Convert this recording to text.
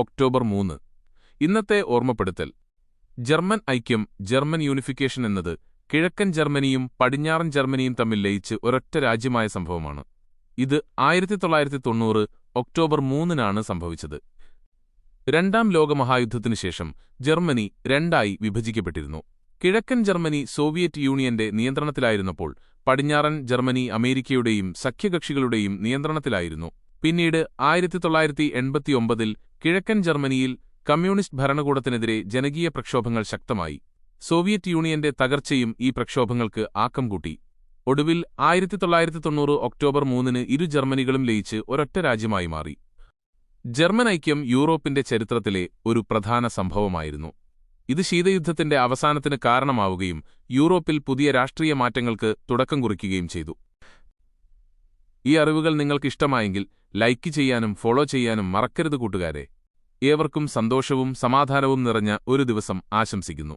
October മൂന്ന്. ഇന്നത്തെ ഓർമ്മപ്പെടുത്തൽ. ജർമ്മൻ ഐക്യം ജർമ്മൻ യൂണിഫിക്കേഷൻ എന്നത് കിഴക്കൻ ജർമ്മനിയും പടിഞ്ഞാറൻ ജർമ്മനിയും തമ്മിൽ ലയിച്ച് ഒരൊറ്റ രാജ്യമായ സംഭവമാണ്. ഇത് ആയിരത്തി തൊള്ളായിരത്തി തൊണ്ണൂറ് ഒക്ടോബർ മൂന്നിനാണ് സംഭവിച്ചത്. രണ്ടാം ലോകമഹായുദ്ധത്തിനു ശേഷം ജർമ്മനി രണ്ടായി വിഭജിക്കപ്പെട്ടിരുന്നു. കിഴക്കൻ ജർമ്മനി സോവിയറ്റ് യൂണിയന്റെ നിയന്ത്രണത്തിലായിരുന്നപ്പോൾ പടിഞ്ഞാറൻ ജർമ്മനി അമേരിക്കയുടെയും സഖ്യകക്ഷികളുടെയും നിയന്ത്രണത്തിലായിരുന്നു. പിന്നീട് ആയിരത്തി തൊള്ളായിരത്തി എൺപത്തിയൊമ്പതിൽ കിഴക്കൻ ജർമ്മനിയിൽ കമ്മ്യൂണിസ്റ്റ് ഭരണകൂടത്തിനെതിരെ ജനകീയ പ്രക്ഷോഭങ്ങൾ ശക്തമായി. സോവിയറ്റ് യൂണിയന്റെ തകർച്ചയും ഈ പ്രക്ഷോഭങ്ങൾക്ക് ആക്കം കൂട്ടി. ഒടുവിൽ ആയിരത്തി തൊള്ളായിരത്തി തൊണ്ണൂറ് ഒക്ടോബർ മൂന്നിന് ഇരു ജർമ്മനികളും ലയിച്ച് ഒരൊറ്റ രാജ്യമായി മാറി. ജർമ്മൻ ഐക്യം യൂറോപ്പിന്റെ ചരിത്രത്തിലെ ഒരു പ്രധാന സംഭവമായിരുന്നു. ഇത് ശീതയുദ്ധത്തിന്റെ അവസാനത്തിന് കാരണമാവുകയും യൂറോപ്പിൽ പുതിയ രാഷ്ട്രീയ മാറ്റങ്ങൾക്ക് തുടക്കം കുറിക്കുകയും ചെയ്തു. ഈ അറിവുകൾ നിങ്ങൾക്ക് ഇഷ്ടമായെങ്കിൽ ലൈക്ക് ചെയ്യാനും ഫോളോ ചെയ്യാനും മറക്കരുത് കൂട്ടുകാരെ. ഏവർക്കും സന്തോഷവും സമാധാനവും നിറഞ്ഞ ഒരു ദിവസം ആശംസിക്കുന്നു.